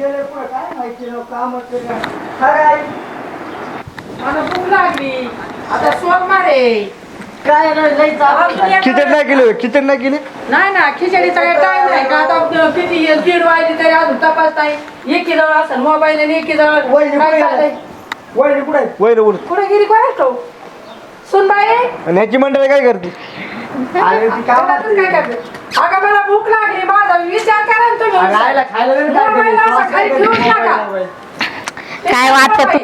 गेले पुढे काय माहिती राव काम खरं आई मला भूक लागली. आता सोमवार आहे काय नाही लई. खिचडी नाही केली खिचडी नाही केली? नाही ना खिचडीचा काही टाइम नाही का? आता किती दीड वाजली तरी अजून तपास नाही एकी जवळ असेल मोबाईल आणि एकी जवळ. वहिनी काय कुठे चाललंय? गेली? वहिनी कुठे? वैर गेली काय तो? सुनबाई? आणि ह्याची मंडळी काय करते? अरे ती काय घरातच काय करते? अगं मला भूक लागली. माझा विचार करा ना तुम्ही. खायला तरी काय मोबाईल करेल? असं खाली ठेवून टाका. काय वाटतं तू.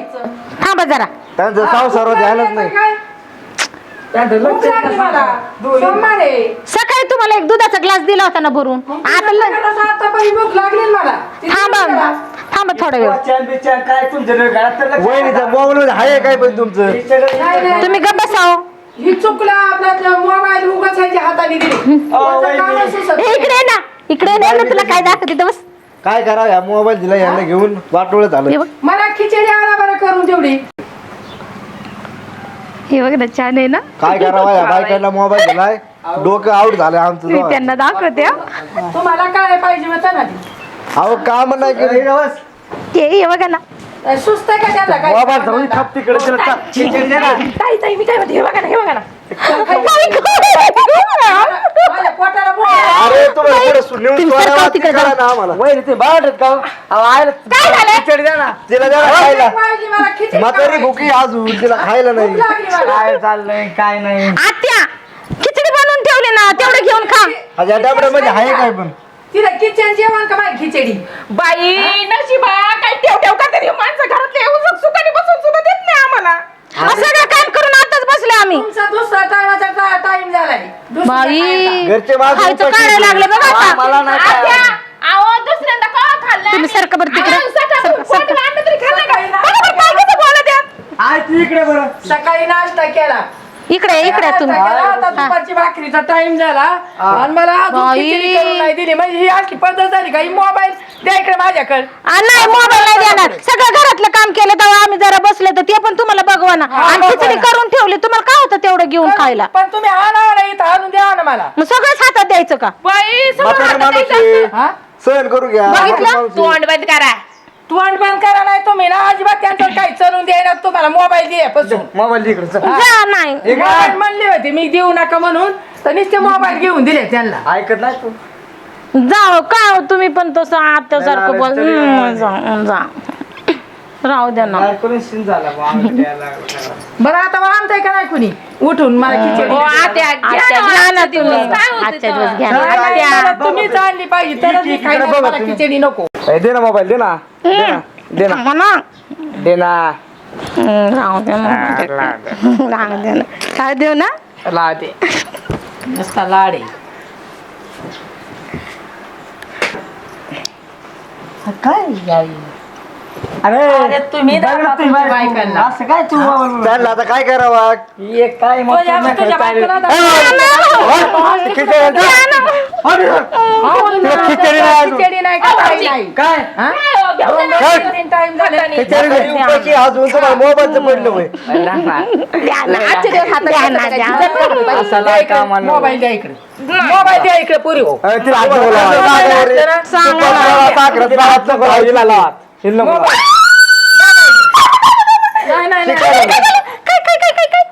थांबा जरा. त्यांचं संसार ध्यानच नाही. काय? त्यांचं भूक लक्ष लागली मला. सोमवार. आहे सकाळी तुम्हाला एक दुधाचा ग्लास दिला होता ना भरून. आता ल- आता पण भूक लागली ना मला. ती थांबा. थांबा थोडा वेळ. वाचन बिचन काय तुमच्या घरात तर लक्ष वहिनीचा मोबाईल मध्ये आहे काय पण तुमचं? तिच्याकडे नाही, नाही. तुम्ही गप्प बसाव ही चुकलं आपला मोबाईल उगाच ह्याच्या हाताने दिली. त्याचं कामच सुचत हे इकडे ये ना. इकडे ये ना तुला काय दाखवते बस. काय करावं ह्या मोबाईल दिला यांना घेऊन वाटोळत हे आलं बघ. मला खिचडी आणा बरं करून तेवढी हे बघ ना छान आहे ना. काय करावं या बायकांना मोबाईल दिलाय. डोकं आउट झालं आमचं मी. त्यांना दाखवते हा. तुम्हाला काय पाहिजे होतं ना ती. अहो काम नाही केली ते हे बघा ना. सुस्त आहे का त्याला काय मोबाईल धरून थाप तिकडे तिला टाक. खिचडी दे ना ताई ताई मी काय म्हणते हे बघा ना हे बघा ना माझ्या पोटाला भूक आहे. अरे तुम्हाला पुढे सु- नेऊन तुम्ही सोडावं सरका लागते तिकडे कळा जाऊ. ना आम्हाला वहिनी ते का हो? अहो, काय झालं? द्या ना तिला जरा खायला पाहिजे मला खिचडी म्हातारी. भुकी अजून तिला खायला नाही लागली मला. काय चाललंय काय नाही आत्या खिचडी बनवून ठेवली ना तेवढं घेऊन खा आज या डबड्यामध्ये आहे काय पण तिला किचन जेवण का माझी खिचडी? बाई नशिबा काय ठेव ठेव का तरी? माणसं घरातले येऊन सुखाने बसून सुद्धा देत नाही आम्हाला. असं सगळं काम करून आताच बसले आम्ही? तुमचा दुसरा टायमाचा टाइम झालाय दुसरा बाई. घरचे खायचं उपाशी काढायला लागले बघा हा, आता. मला नाही काय आत्या, आवडत. अहो दुसऱ्यांदा का खाल्लं तुम्ही बरं तिकडे. अहो, आणलं तरी खाल्लं का? सकाळी ना- बघा बरं, काय कसं बोलत आहेत. आय तू इकडे बरं. सकाळी नाश्ता केला. इकडे इकडे तुम्ही. आता दुपारची भाकरीचा टाइम झाला. आणि मला अजून बाई. खिचडी करून नाही दिली. म्हणजे ही अशी पद्धत झाली का? ही मोबाईल द्या इकडे माझ्याकडे. आ, नाही मोबाईल नाही देणार. सगळं घरातलं काम केलं तेव्हा आम्ही जरा बसले तर ते पण तुम्हाला बघवा ना आणि खिचडी करून ठेवली तुम्हाला काय होतं तेवढं घेऊन खायला? पण तुम्ही आणा ना इथं आणून द्या ना मला. मग सगळंच हातात द्यायचं का? बाई समोर म्हातारी हातात माणूस द्यायचं. आहे. असतं. हा? सहन करू घ्या. बघितलं? म्हातारी माणूस आहे. तोंड बंद करा. तोंड बंद करा नाही तुम्ही ना अजिबात त्यांचं काही चलून द्यायला तुम्हाला मोबाईल द्या पासून मोबाईल इकडे चल. जा नाही मोबाईल म्हणले होते मी देऊ नका म्हणून तर नुसते मोबाईल घेऊन दिले त्यांना ऐकत नाही तू जाओ काय हो तुम्ही पण तसं आत्यासारखं बोल हम्म, जा जा राहू द्या ना ऐकून सीन झाला बुवा, आम्ही द्यायला लागलो त्याला. बरं आता आणताय का नाही कुणी उठून मला खिचडी हो, आत्या, घ्या आजच्या ना, घ्या ना आजच्या तुम्ही दिवस. काय होतं आजच्या तेव्हा? दिवस घ्या ना. नाही, नाही, आत्या मला तुम्हीच आणली पाहिजे तरच मी खायला बघा मला तुम्ही. खिचडी नको ए, दे ना मोबाईल दे ना. दे ना दे ना. थांबा ना. दे ना. हम्म, राहू द्या ना राहू द्या ना. काय देऊ ना? लादे नुसता लाडे काय अरे अरे तुम्ही बघ ना दाखवा तुम्ही तुमच्या बायको. बायकांना. असं काय तू मोबाईल वर- चाललं आता काय करावा हे काय मग तुझ्या तुझ्या तुझ्या काय- बायकोला दाखवा. खिचडी आणतो. तिला खिचडी नाही अजून. खिचडी नाही का काही काय हा? घेऊन जा. तीन झाले खिचडी. उपाशी अजून तुम्हाला मोबाईलचं पडलं होय. असं लाय. मोबाईल द्या इकडे मोबाईल द्या इकडे पुरी हो अरे, तिला हात नको लावा. मोबाईल असतं ना, सांगा तुपाला साखरेत हात नको लावा. हिला लावा. हिला नको लावा. नाही नाही नाही. शिकायला लावा. काय काय काय काय काय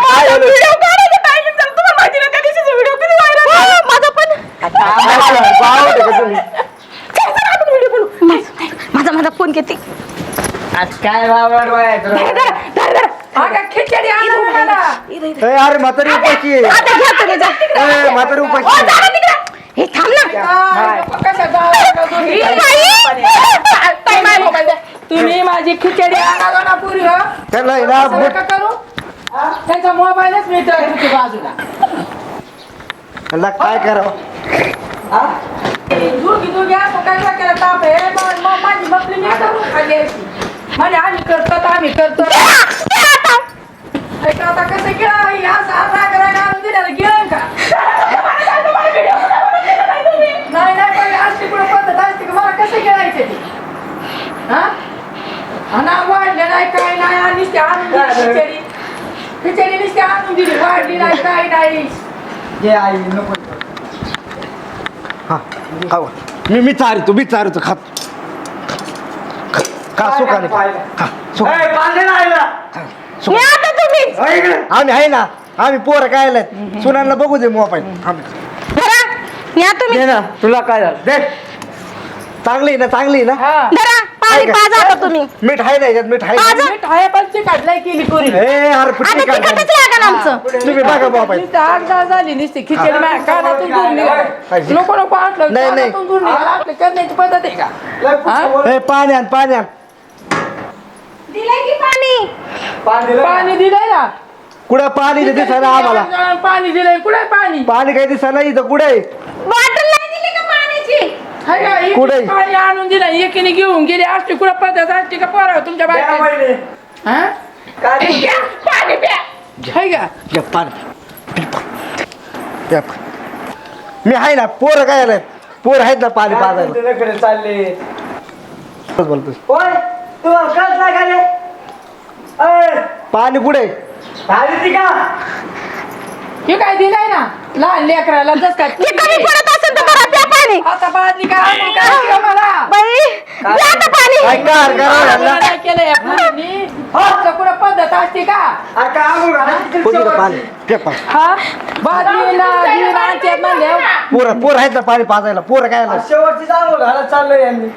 माझा व्हिडिओ काढायचा timing झाला. तुम्हाला माहिती नाही, त्या दिवशीचा व्हिडिओ किती viral झाला. माझा पण बावट आहे का तुम्ही? माझा माझा फोन घेते आज काय बाबा बाहेर अगं, खिचडी आणा ना मला. ए, अरे म्हातारी उपाशी आहे आता घ्या तुम्ही जा ए, म्हातारी उपाशी ओ, आहे. जा ना तिकडं. हे थांब ना काय, कशा गावाला दोन्ही ही काही बाई. ताई, माझा मोबाईल द्या. तुम्ही माझी खिचडी आणा ना पुरी हो आहे ना असं बुट- नका करू. हा? त्यांचा मोबाईलच मी त्या इथे बाजूला. त्यांना काय करावं? दोघी असं काय काय केलं ताप आहे. मा- मा- माझी मपली मी करून खाल्ली अशी म्हणजे आम्ही करतो तर आम्ही करतो. ऐका आता कसं केलं ही असं राग राग आणून दिलं गेलं का? नाही नाही पण अशी कुठं पद्धत असते का मला कसं गिळायचं ते? हा? वाढले नाही काय नाही आणि आणून दिली नुसती आणून दिली वाढली नाही काय नाही. जे आई नको. हा खाऊ मी मी चारितो मी चारितो खात का सुखाने हा, सुखाने. मी आता तुम्ही? आम्ही आहे ना आम्ही पोरं काय आलेत सुनांना बघू दे मोबाईल. धरा या तुम्ही. दे ना. तुला काय झालं? दे. चांगली आहे ना चांगली आहे ना? हा. धरा पाणी पाजा आता तुम्ही. मीठ आहे ना याच्यात? मीठ आहे ना? पाजा. मीठ आहे पण ती काढलाय केली पुरी ए अरे आता फुटकी तिकटच काढ लागेल आमचं. तुम्ही बघा जाळ झाली नुसती. खिचडी माझ्या कानातून दूर निघाली. नको नको आटलं. नाही, नाही. कानातून दूर निघालं. आपली करण्याची पद्धत आहे का? हा? ए पाणी आण पाणी आण. दिलंय की पाणी? पाणी दिलंय. ना? कुठं पाणी दिसायला आम्हाला? पाणी दिलंय. कुठे पाणी? पाणी काही दिसायला इथं. कुठे पाण्याची हाय का? एकीने कुठे? पाणी आणून दिलं. एकीने घेऊन गेली असती. कुठं पद्धत असते का पोरा? तुमच्या हा? पाणी प्या. हाय का? घे पाणी घे पाणी. घे पाणी. मी आहे ना पोरं काय आलं पोर आहेत ना पाणी पाजायला. चालले? बोलतो होय? तुम्हाला कळत नाही का रे? अय, पाणी कुठे? झाली ती का? हे काय दिलंय ना? लहान लेकराला जस काय हे कमी पडत असेल तर भरा त्या पाणी. आता बादली काय आणून काय दिलं मला? बाई द्या आता पाणी. काय कार करावं लागलं काय केलं या कुठं पद्धत असते का? अरे काय आंघोळ घालायची शेवटची. पाणी. घे पाणी. हा? बादलीला घेऊन आणते म्हणले पोरं पोरं आहेत ना पाणी पाजायला पोरं काय आलं? आज शेवटचीच आंघोळ घालायला चाललंय यांनी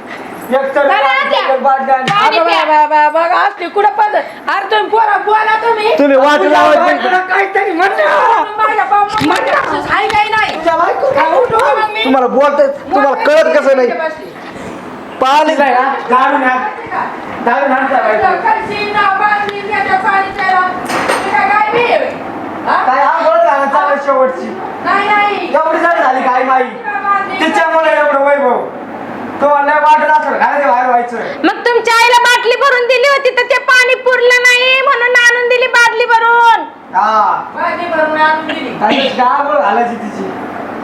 बरं, आत्या. बाटल्या आणि- पाणी प्या. बघा. कुठं पद्धत अरे तुम्ही पोरा बोला तुम्ही. तुम्ही वाट तुझ्या लावायची बायकोला काहीतरी म्हणलं. माझ्या बाप- माझ्या असंच आहे काही नाही तुझ्या बायको काय उठू का मग मी? तुम्हाला बोलत तुम्हाला कळत कसं नाही. पाणी नाही का? झाडून आण. झाडून आण त्या बायकोला. काय आंघोळ चाललंय शेवटची. नाही नाही. एवढी झाली झाली काय माई? तिच्यामुळे एवढं वैभव. तुम्हाला लय वाटत असेल घराच्या बाहेर व्हायचं मग तुमच्या आईला बाटली भरून दिली होती तर ते पाणी पुरलं नाही म्हणून आणून दिली बाटली भरून हा बादली भरून आणून दिली. आणि आंघोळ घालायची तिची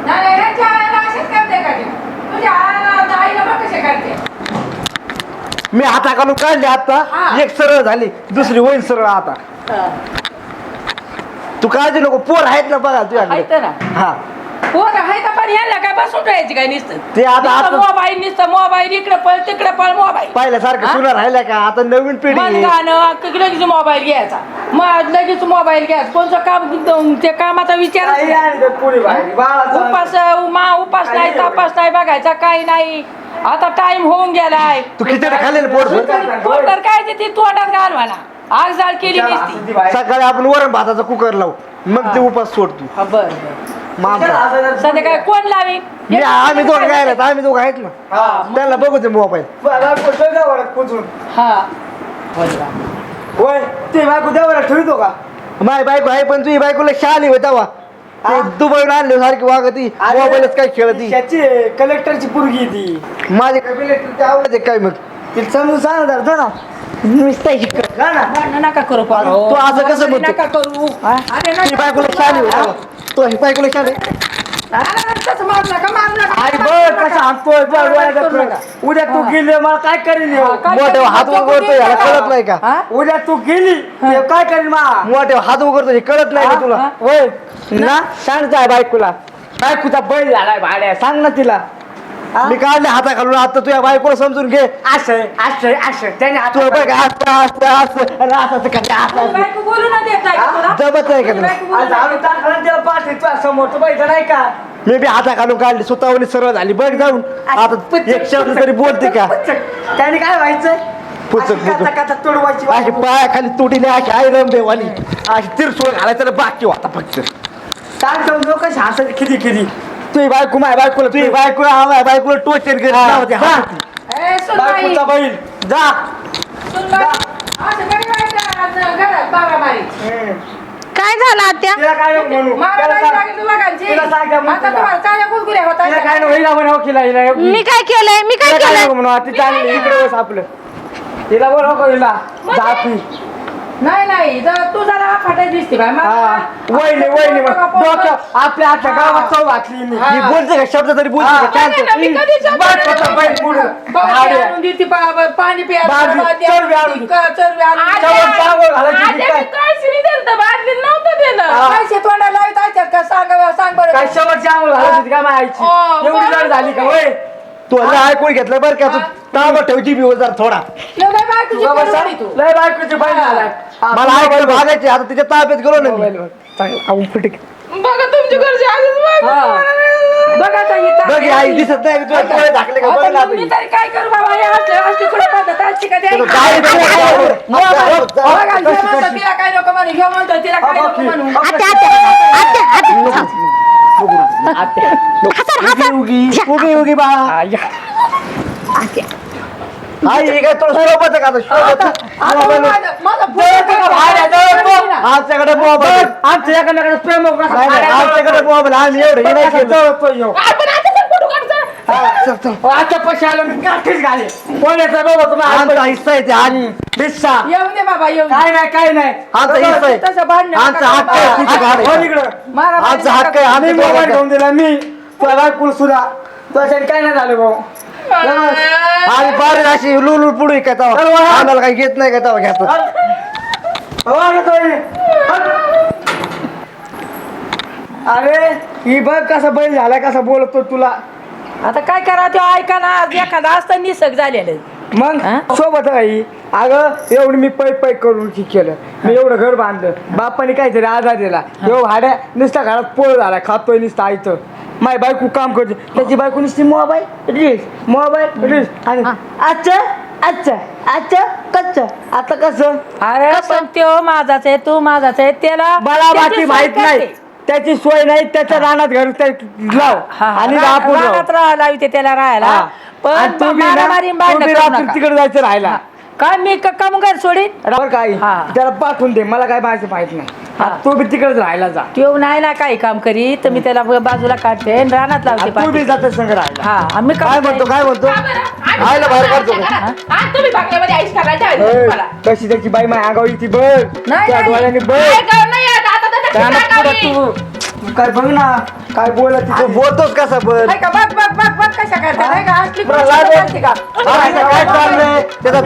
नाही, नाही, यांच्या आईला अशीच करते का ती? तुझ्या आईला- आईला बघ कशी करते. मी हाताखालून काढली आता हा. एक सरळ झाली दुसरी होईल सरळ आता तू काळजी नको पोर आहेत ना बघा ना. हा पोरं आहेत पण यांना काय बसून राहायची काय नुसतं? ते आता- नुसतं आता- मोबाईल नुसतं मोबाईल इकडे पळ तिकडे पळ मोबाईल. पहिल्यासारखं हा? सुना राहिल्या का? आता नवीन पिढी मन आहे. गाणं की लगेच मोबाईल घ्यायचा. मग लगेच मोबाईल घ्यायचा. कोणतं काम ते कामाचा विचार उपास मा उपास नाही तपास नाही बघायचा काही नाही. आता टाइम होऊन गेलाय. तू खिचडी खाल्लेलं पोट पोटर काय ते ती तोंडात घालवाना आग जाळ केली विचार नसती. सकाळी आपण वरण भाताचा कुकर लावू. मग ते उपास सोड तू. हा, बरं बरं. मग विचार आमचा असं जर- सध्या काय कोण लावी? मी आम्ही दोघं काय आहेत, आम्ही दोघं आहेत ना हा. त्यांना बघू ते मोबाईल. हा. होय. ते बायको देवारात ठेवतो का? माझी बायको आहे पण तुझी बायकोला शाली होता वा ते दुबईहून आणले सारखी वागती मोबाईलच काय खेळती. त्याची कलेक्टरची पुरगी ती. माझे कलेक्टरची आवड आहे. काय मग? तिला समजून सांग जरा जा ना. नुसतं शिकत जा ना. भांडणं नका करू पारो तू असं कसं म्हणतो? नका करू अरे बायकोला शाली होता तो ही बायकोला तसं मारू नका मारू नका आई बघ कसा हसतोय बघ डोळ्यात करू डोळा. नका. उद्या तू गेली मला काय करीन ह्यो? हा, काय मोठे? हात वगैरे देईल याला? कळत नाही का हा? उद्या तू गेली ते काय करीन मा मोठे हात उघडतो हे कळत नाही का तुला हा? होय ना जा बायकोला बायकोचा बैल झालाय भाड्या सांग ना तिला? मी काढले हाता घालून आता तुझ्या बायकोला समजून घे. असं असं असं. त्याने तू हात बघ. असं असं असं असं असं करते, असं तुझी असं. बायको बोलू ना देत नाही का तुला? जमत नाही का तुझी तुला? बायको बोलू आज ना आम्ही देत नाही. टाकलं तेव्हा पाहते तुझ्या समोर तू बैठा नाही का? मी बी हाता घालून काढली स्वतःवणी सरळ झाली बघ जाऊन. आता एक शब्द तरी बोलते का? पुचक. त्याने काय व्हायचं? पुचक, अशी काचा पुचक. काचा तोडवायची अशी पायाखाली तुटीने अशी आई रंबेवाली अशी तिरसोळ घालायचं बाकी होता फक्त सांग समजू कशी हसत खिदी खिदी तुझी बायको माय बायकोला तुझी बायको आम्हाला बायकोला टोचर करीत नव्हती जा. हाताची. ए, सुन बाई, बायकोचा बैल जा सुन बाई. असं कधी व्हायचं आज घरात बाबराबाई? हम्म. काय झालं आत्या तिला काय नको म्हणू मारा त्याला बाई सांग. लागली दोघांची. तिला सांग त्या आता मुलीला. तुम्हाला चांगल्या गुरगुऱ्या होतात. तिला काय नको हिला म्हणावं खिला हिला मी काय केलंय मी काय तिला काय केलंय नको म्हणू ती चांगली इकडे बस आपलं तिला बोलव हिला जापी नाही नाही जरा तू जरा फाटाय दिसते बाई मला- हा वहिनी वहिनी डोक्या आपल्या आजच्या गावात चौ घातली हिने. हा. ही बोलते का? शब्द तरी बोलते का? हा. मी देते, पा- पाणी प्या बाजरी, बादली चरबी आणून आणून देते, क- चरबी आणून देते. चवळ चावळ घालायची आधी ती काय? मी कळशीने दिलं तर बादलीत नव्हतं दिलं. हा. पैसे तोंडाला लावित आहेत का? सांग सांग बरं. काय शेवटची आंघोळ घालायची होती का ओ, एवढी जड झाली का वय तू आता ऐकून घेतलं बरं का तू ताबा ठेवची बी जरा थोडा. लय लय बायकोची बाबा करू सांग, म्हणे तू. लय बायकोची बहीण झालाय. हा, मला ऐकलं बघ. भागायची आता तिच्या ताब्यात गेलो ना मी. बघ. तुमची घरची आधीच बायको हा. तुम्हाला नाही- बघ आता ताक- बघ ही आई दिसत नाही तुला डोळे झाकले का? बघ ना आता मी तरी काय करू बाबा? हे असलं असली कुठे पद्धत असते का द्यायची? काय बघा, काय हे म्हणतं तिला काय नको म्हणू ह्यो म्हणतो तिला काय नको म्हणू. आत्या आत्या आत्या आत्या उगी हसन उगी उगी बा. आया. आई हे काय तुला शोभत का मोबाईल. आमच्याकडे मोबाईल बघ, आमच्या एकामेकाला प्रेम आमच्याकडे मोबाईल आम्ही एवढं आता पैसे आले मी काठीच घाले कोण येतं बाबा तुम्ही आमचा हिस्सा आहे ते आणि हिस्सा येऊ दे बाबा येऊ दे. काय नाही काय नाही. आमचा हिस्सा आहे. तसं भांडण नका आमचा हक्क आहे? करू. तिची गाड हो आहे. इकडं. मारा मारी आमचा नका हक्क आहे? करू. आम्ही आम्ही मोबाईल घेऊन दिला मी. तुला बायकुल सुद्धा तुझ्यासाठी काय नाही झालं भाऊ. आम्ही बारीक अशी लुलू पुढे काय चल. आम्हाला काही घेत नाही का तेव्हा घ्यायचं? हो, हे. अरे ही बघ कसा बैल झाला कसा बोलतो तुला. आता काय करा ते ऐका ना आज एखादा असतं निसक झालेलं. मग? हा? सोबत राही अगं एवढं मी पै पै करून की केलं. मी एवढं घर बांधलं. बापाने काहीतरी आधार दिला. एवढं हाड्या नुसता घरात पोळ झाला खातोय नुसतं आयतं माय बायको काम करते. त्याची बायको नुसती मोबाईल रील्स मोबाईल रील्स आणि अच्छा अच्छा अच्छा कच्चा. आता कसं? अरे पण तो माझाच आहे तू माझाच आहे त्याला मला त्याची बाकी सोय माहीत नाही. करते. त्याची सोय नाही त्याच्या रानात घर ते लाव हा, हा. आणि रा- राहू रानात राहायला लावते त्याला राहायला. पण तू बी ना- मारामारी तू भांडणं बी करू रात्री नका. तिकडे जायचं राहायला. काय मी क- काम घर सोडीन बरं काय हा. त्याला पाठवून दे मला काय माहिती माहीत नाही. हा. आता तू बी तिकडेच राहायला जा. ठेव नाही ना काही काम करी तर मी त्याला बाजूला काढते आणि रानात लावते आता तू बी. जाते संग राहायला. हा आम्ही काय म्हणतो काय म्हणतो? आईला बाहेर काढतो. का? हा, तुम्ही कशी त्याची बाई माय आगाव ती बघ. नाही, त्या नाही. डोळ्याने बघ. नाही नक्की पुढं. तू तू? काय बघ ना काय बोलत तू बोलतोस कसा बघ बघ बघ बघ कशा करतात हाय का? असली तुला गोष्ट लाज करते वाटते का आईचं काय चाललंय? त्याचा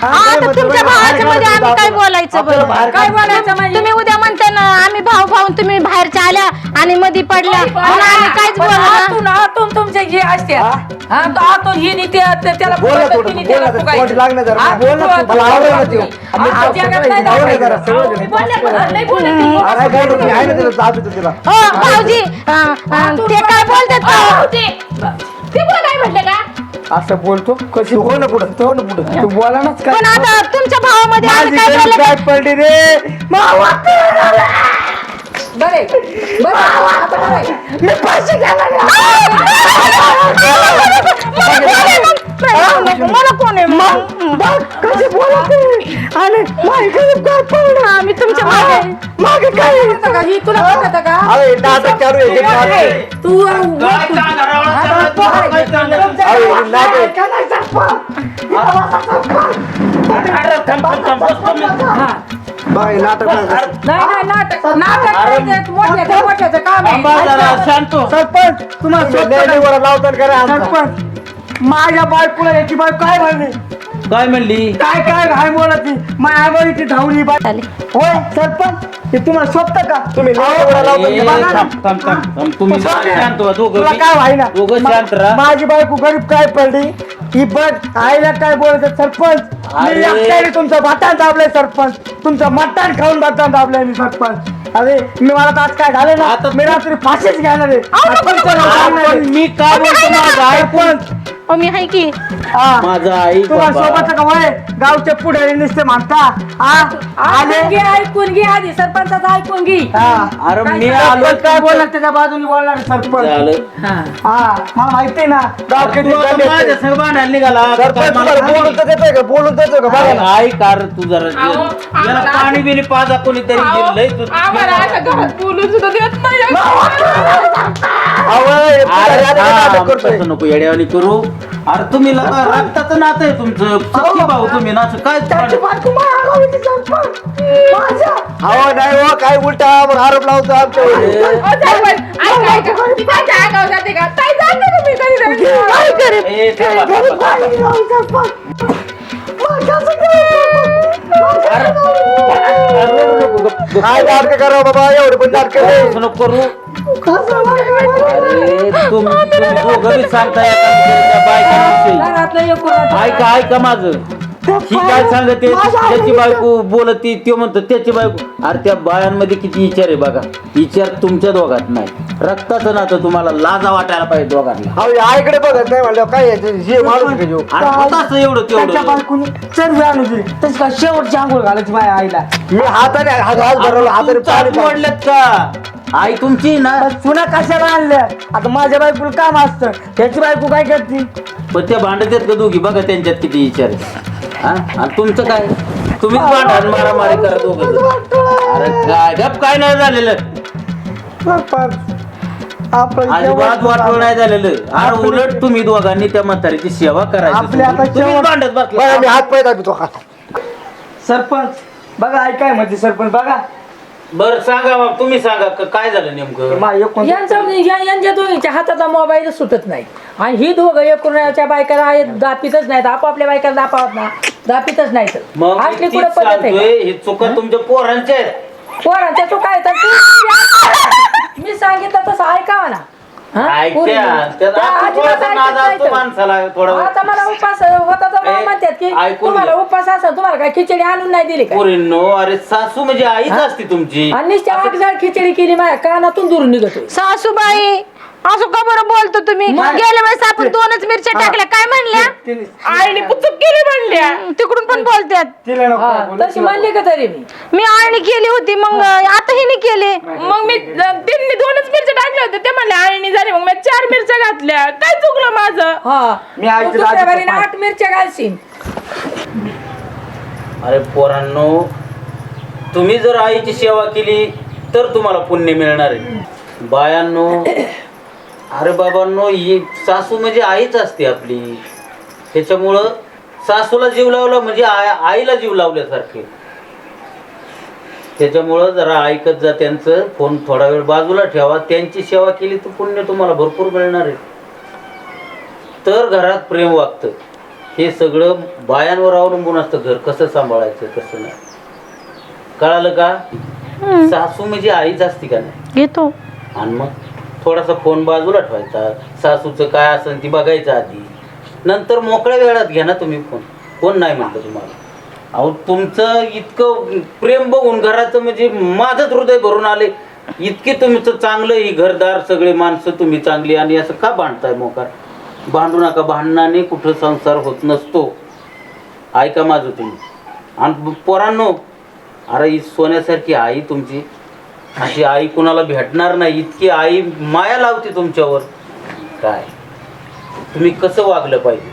आता तुमच्या भावाच्या मध्ये आम्ही काय बोलायचं बरं? काय बोलायचं म्हणजे? तुम्ही उद्या म्हणता ना आम्ही भाऊ भाऊ तुम्ही बाहेरच्या आल्या आणि मध्ये पडल्या म्हणून आम्ही काहीच पण बोलणार आतून आतून तुमचे हे असते. हा? तो आतून ही नीती त्याला बोल ना थोडं, बोल ना. तोंड जरा. बोल ना मला आवडेल ना आवडेल. जरा, सगळं. अरे काय नाही, आहे ना तिला ताप येतो तिला. हो भाऊजी अं, अं, ते काय बोलतात? ते पुढे काय म्हटले का? असं बोलतो कशी तू हो ना पुढं तो ना पुढं. तू बोला नाच पण काय आता तुमच्या भावामध्ये आम्ही माझी काय बोलत काय पडली रे. मावा बरे बरं, आता बरं. मी पैसे घ्यायला मला कोण आहे मग कशी बोलते आणि माझी गरीब काय पडलं आम्ही तुमच्या मागे मागे काय पटतं का? ही तुला पटतं का? अरे नाटक आहे हे नाटक. तू हे नाटक हा. हे नाटक नाटक. नाही नाही नाटक नाटक सरपंच तुम्हाला. सरपंच माझ्या बायकोला याची बायको काय म्हणली? काय म्हणली? काय काय काय बोलत ती माझ्या बाईची धावली बाय. होय सरपंच? हे तुम्हाला का? तुम्ही लेडीवर लावताना ए, बघा ना. थांब, थांब, थांब, थांब. तुम्ही शांत व्हा दोघं तुला बी. काय व्हायना दोघं शांत राहा. माझी बायको गरीब काय पडली? ही बघ आईला काय बोलायचं? सरपंच मी अरे. एकट्याने तुमचं मटण दाबलंय सरपंच. तुमचं मटण खाऊन मटण दाबलंय मी सरपंच. अरे मी मला तर आज काय झालं ना? आता मी रात्री फाशीच घेणार सांगणार आहे. पण मी काय बोलतो माझा सरपंच हो मी हाय की. हा. माझा आई तुम्हाला बाबा. सोबत का वय गावचे पुढे नुसते म्हणता हा आले. ऐकून घे ऐकून घे आधी सरपंचाचं ऐकून घे. हा. अरे काय मी आलो सरपंच काय बोलणार त्याच्या बाजूने बोलणार सरपंच. झालं. हा. हा मला माहिती ना गाव किती तू आता गंडे माझ्या. संग भांडायला निघाला. काय मला बोलून तर देतोय का? बोलून देतोय का? बघा ना. आई कार तू जरा अहो, आम्हाला- पाणी बिणी पाजा कोणीतरी अहो, दिलंय तू आम्हाला घरात बोलून सुद्धा देत नाही. अहो, हे पुढारी अरे आले का नाटक थांब, करतोय. तसं नको येड्यावानी करू. अरे तुम्ही लगा रक्ताचं नातं आहे तुमचं सख्खी भाऊ तुम्ही ना असं काय त्याची बायको माझ्या गावाची सरपंच. माझ्या. अहो नाही हो काय उलटा आरोप लावतो आमच्यावर अहो, ऐका, ऐका. ती माझ्या अंगावर जाते का? ताई? ए, थांबा, थांबा, अरे, नको, नको. काय नाटक करा बाबा एवढे पण नाटक असं नको करू तुम तुम्ही दोघं बी सांगता एका बायकांविषयी. घरातलं एकूण ऐका ऐका माझं. ही काय सांगते? त्याची बायको बोलती त्यो म्हणतो त्याची बायको. अरे त्या बायांमध्ये किती विचार आहे बघा. विचार तुमच्या दोघात नाही. रक्ताचं नातं तुम्हाला लाजा वाटायला पाहिजे दोघांना. अहो हे आईकडे बघत नाही म्हणलं काय? हे माणूस का? अरे होताच एवढं त्याच्या तेवढं बायकोने चरबी आणून दिली तशी काय शेवटची आंघोळ घालायची माझ्या आईला. मी हाताने हात हात भरवला हाताने तुमचं पाणी हात मोडलेत का? आई तुमची ना? पण चुना कशाला आणल्या? आता माझ्या बायकोला काम असतं. त्याची बायको काय करते? पण त्या भांडत आहेत का दोघी? बघा त्यांच्यात किती विचार आहे. हा? आणि तुमचं काय? तुम्हीच भांडण मारामारी करा दोघं अरे काय गप काय नाही झालेलं. सरपंच आपण अजिबात वाटवं नाही झालेलं. अरे उलट तुम्ही दोघांनी त्या म्हातारीची सेवा करायची आपले आता तुम्हीच भांडत बरं, बसला मी हात पाय दाबतो का सरपंच बघा ऐकाय म्हणजे सरपंच बघा. बरं सांगा मग तुम्ही सांगा क- काय झालं नेमकं? मा एक कोणतं- यांचा या- यांच्या दोघींच्या हाताचा मोबाईल सुटत नाही. आणि ही दोघं एकूणाच्या बायकाला दापितच नाहीत. आपापल्या बायकाला दापावत ना दापितच नाहीत. मग असली कुठं तीच पद्धत आहे का? सांगतोय हे चुका तुमच्या पोरांच्या आहेत. पोरांच्या चुका आहेत. तर तू- मी सांगितलं तसं ऐकावा ना हा? ऐकत्या पोरींना. त्यात त्या आपण अजिबात थोडासा नाद ऐकत असतो नाहीत. माणसाला थोडा आता मला उपास होता तर मला ए, म्हणतात की ऐकून तुम्हाला घ्या. उपास असेल तुम्हाला काय खिचडी आणून नाही दिली का पोरींनो अरे सासू म्हणजे आईच असते तुमची आणि नुसती खिचडी केली माझ्या कानातून दूर निघतोय सासूबाई असं का बरं बोलतो तुम्ही? गेल्या वेळेस आपण दोनच मिरच्या टाकल्या. काय म्हणल्या? तिने- आईने पुचक केली म्हणल्या. तिकडून पण बोलतात तिला नको हा, बोलू, तशी तिला म्हणली का तरी मी? मी आळणी केली होती मग आता हिने केली. मग मी त्यांनी दोनच मिरच्या टाकल्या होत्या. ते म्हणले आईने झाली. मग मी चार मिरच्या घातल्या. काय चुकलं माझं? हा. मी दुसऱ्या बारीने आठ मिरच्या घालशील. अरे पोरांनो तुम्ही जर आईची सेवा केली तर तुम्हाला पुण्य मिळणार आहे. बायांनो अरे बाबांनो ही सासू म्हणजे आईच असते आपली. त्याच्यामुळं सासूला जीव लावला म्हणजे आई आईला जीव लावल्यासारखे. त्याच्यामुळं जरा ऐकत जा त्यांचं फोन थोडा वेळ बाजूला ठेवा. त्यांची सेवा केली तर पुण्य तुम्हाला भरपूर मिळणार आहे. तर घरात प्रेम वागतं. हे सगळं बायांवर अवलंबून असतं घर. कसं सांभाळायचं कसं नाही. कळालं का? सासू म्हणजे आईच असते का नाही? घेतो आणि मग? थोडासा फोन बाजूला ठेवायचा. सासूचं काय असेल ती बघायचं आधी. नंतर मोकळ्या वेळात घ्या ना तुम्ही फोन. कोण नाही म्हणतं तुम्हाला. अहो तुमचं इतकं प्रेम बघून घराचं म्हणजे माझंच हृदय भरून आले. इतके तुमचं चांगलं ही घरदार सगळे माणसं तुम्ही चांगली आणि असं का बांधताय मोकार? भांडू नका भांडणाने कुठं संसार होत नसतो. ऐका माझं तुम्ही. आणि पोरांनो अरे ही सोन्यासारखी आई तुमची अशी आई कुणाला भेटणार नाही इतकी आई माया लावते तुमच्यावर. काय? तुम्ही कसं वागलं पाहिजे?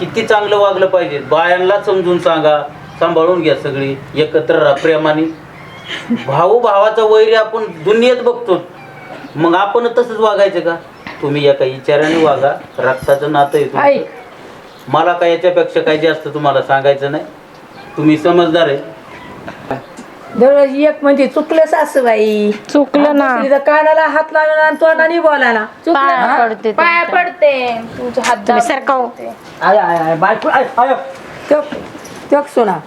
किती चांगलं वागलं पाहिजे? बायांना समजून सांगा सांभाळून घ्या सगळी एकत्र राहा प्रेमाने. भाऊ भावाचा वैरी आपण दुनियेत बघतो. मग आपण तसंच वागायचं का? तुम्ही एका विचाराने वागा रक्ताचं नातं. ऐक. मला काय याच्यापेक्षा काही जास्त तुम्हाला सांगायचं नाही? तुम्ही समजदार आहे. दररोज एक म्हणजे चुकलं सासूबाई. चुकलं ना. तर कानाला हात लावला आणि तोंडाने बोलायला. चुकलं पाया ना? पडते पाया पडते. तुमचे हात तुम्ही दाबून सरकाव. पडते. आय आय आय बायको आय आय. त्योक त्योक सुना.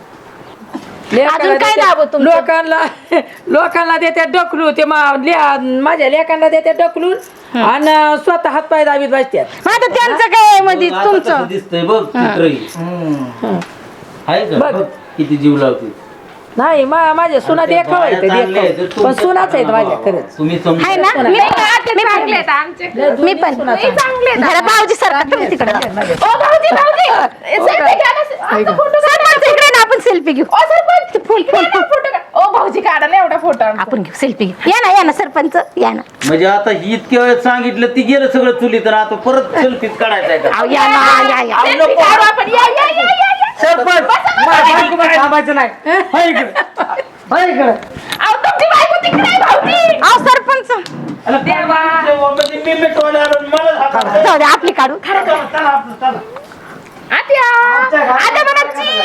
अजून काय दाबू तुमचं? लोकांना लोकांना देते ढकलू ते मा- ले- माझ्या लेकांना देते ढकलून आणि स्वतः हात पाय दाबीत बसतात मग आता त्यांचं काय आहे मध्ये आता तुमचं? दिसतंय बघ चित्रही आहे का? बघ. बघ, किती जीव लावते. नाही मा- माझ्या सुना देखाव बाया आहेत चांगल्या आहेत, देखाव पण तुमच्या सुनाच आहेत माझ्या खरंच. तुम्ही समजून आहे ना मी पण आते मी चांगले पण आहेत आमचे. मी पण. नाही चांगले आहेत. घरा भाऊजी सरका तुम्ही तिकडे ओ भाऊजी भाऊजी. सेल्फी घ्या ना आमचा फोटो सरपंच इकडे ना आपण सेल्फी घेऊ. ओ सरपंच फुल फुल फोटो का ओ भाऊजी काढा ना एवढा फोटो. आपण घेऊ सेल्फी घेऊ. या ना या ना सरपंच या ना. म्हणजे आता ही इतक्या वेळेस सांगितलं ती गेलं सगळं चुली तर आता परत सेल्फीच काढायचं आहे का? अहो, या ना या या. सेल्फी काढू आपण. या या या या या. सरपंच माझ्या बायकोला थांबायचं नाही. हाय इकडे. हाय इकडे. अहो तुमची बायको तिकडे आहे भाऊजी. अहो सरपंच. देवा. म्हणजे मी मिटवायला आलो आणि मलाच हातात- जाऊ दे आपली काढू. चला, चला आपलं, चला. आत्या आमच्या घरात आता मला काय चीज.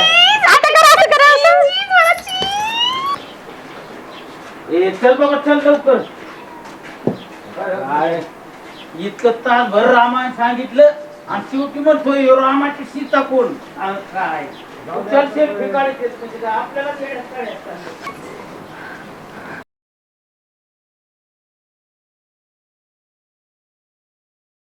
आता करा असं करा. असं चीज मला चीज. ए, चल बाबा चल लवकर. काय? इतकं तासभर रामायण सांगितलं. आणि शेवटी म्हणतोय ह्यो रामाची सीता कोण? काय? म्हणजे आपल्याला.